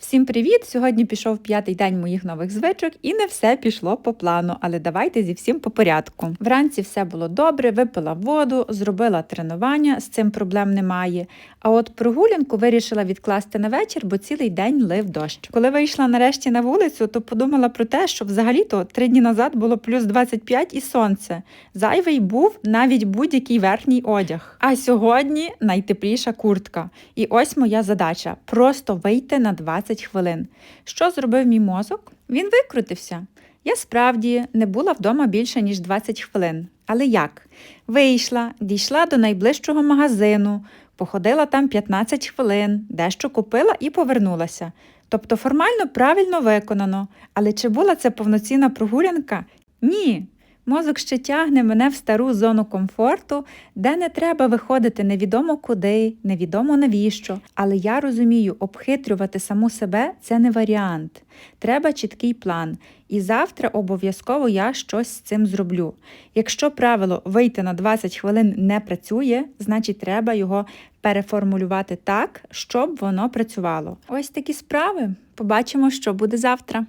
Всім привіт! Сьогодні пішов п'ятий день моїх нових звичок, і не все пішло по плану, але давайте зі всім по порядку. Вранці все було добре, випила воду, зробила тренування, з цим проблем немає. А от прогулянку вирішила відкласти на вечір, бо цілий день лив дощ. Коли вийшла нарешті на вулицю, то подумала про те, що взагалі-то три дні назад було плюс 25 і сонце. Зайвий був навіть будь-який верхній одяг. А сьогодні найтепліша куртка. І ось моя задача просто вийти на 20 хвилин. Що зробив мій мозок? Він викрутився. Я справді не була вдома більше, ніж 20 хвилин. Але як? Вийшла, дійшла до найближчого магазину, походила там 15 хвилин, дещо купила і повернулася. Тобто формально правильно виконано. Але чи була це повноцінна прогулянка? Ні. Мозок ще тягне мене в стару зону комфорту, де не треба виходити невідомо куди, невідомо навіщо. Але я розумію, обхитрювати саму себе це не варіант. Треба чіткий план. І завтра обов'язково я щось з цим зроблю. Якщо правило вийти на 20 хвилин не працює, значить треба його переформулювати так, щоб воно працювало. Ось такі справи. Побачимо, що буде завтра.